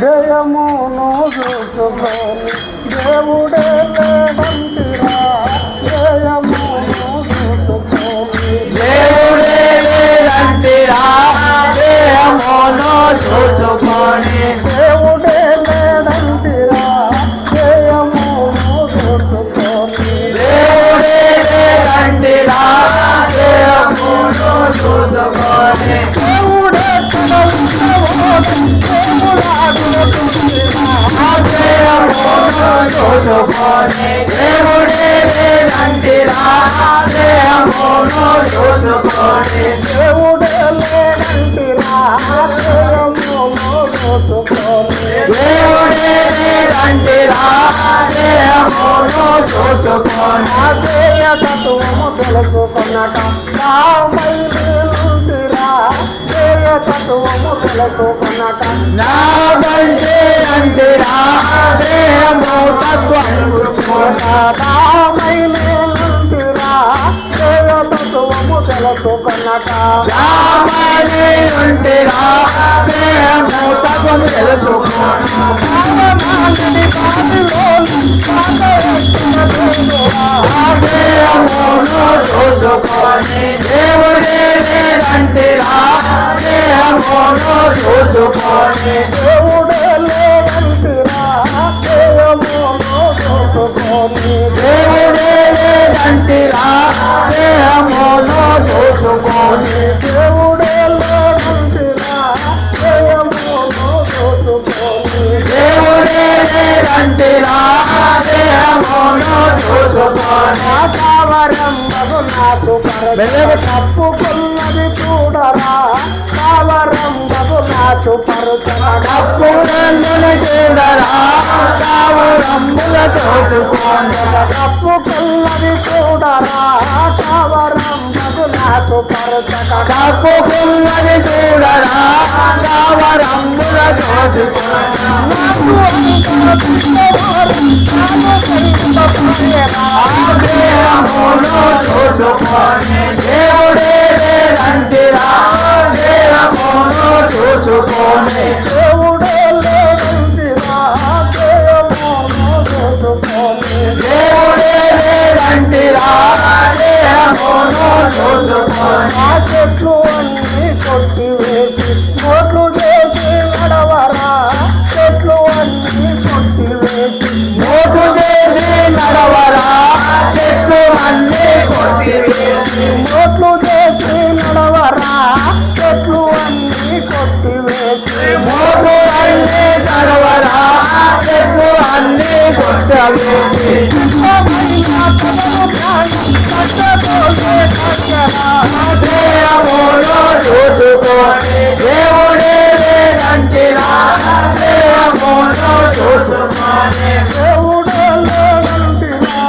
జయమును చూసుకొని దేవుడే లేడంటిరా జయమును చూసుకొని దేవుడే లేదంటిరా దేహమును చూసుకొని దేవుడే లేడంటిరా జయమును చూసుకొని దేవుడే లేదంటిరా దేహమును చూసుకొని దేహమును చూసుకొని దేవుడే లేదంటిరా దేహమును చూసుకొని దేవుడే లేడంటిరా జయమును చూసుకొని దేవుడే అదేయ తత్వము తెలుసుకున్నట తత్వము తెలుసుకున్నట నా దేవుడే దేహమును చూసుకొని దేవుడే లేదంటిరా దేహమును తప్పుకున్నది చూడరా కావరం నాకు పరచ చూడరా తావు రమ్ముల దేవుడే లేదంటిరా దేవుడే లేదంటిరా దేవుడే లేదంటిరా కొట్టవేసి దేహమును చూసుకొని దేవుడే లేదంటిరా దేహమును చూసుకొని దేవుడే లేదంటిరా.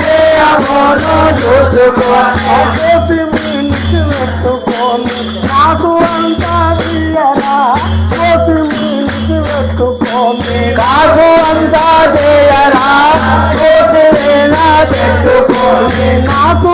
దేహమును చూసుకొని నాకు నాకు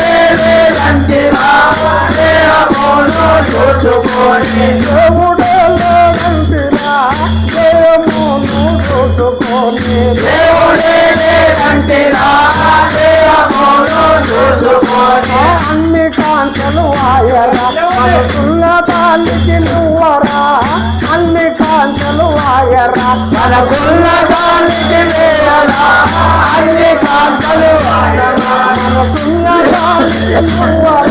దేవుడే కంటిన జయమును దోచుకోని అన్ని కాంతలు ఆయరా. మనసున్న తాలికి నువ్వరా? అన్ని కాంతలు ఆయరా. మనకున్న తాలికి అన్ని కాంతలు ఆయరా. మనసున్న తాలికి నువ్వరా?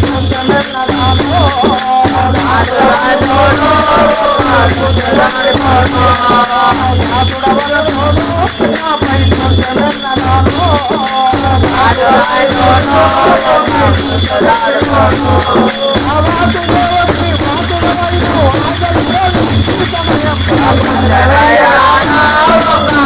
I'm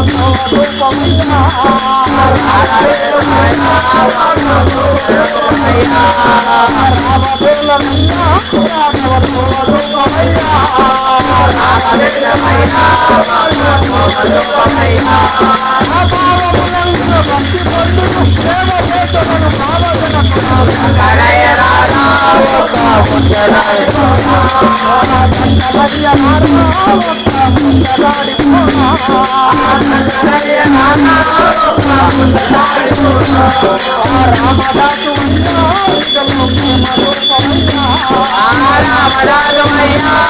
నారా ఒక ముద్దలాడి పోరా కడైన నారా రామదాసు అయ్యా.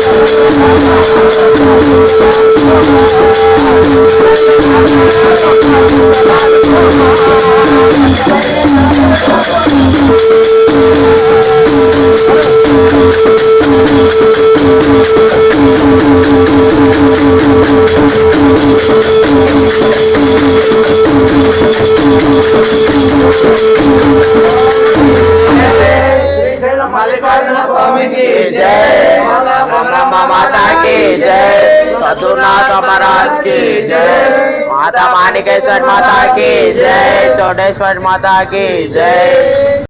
Thank महाराज की जय। माता मानिकेश्वर माता की जय। चौडेश्वर माता की जय।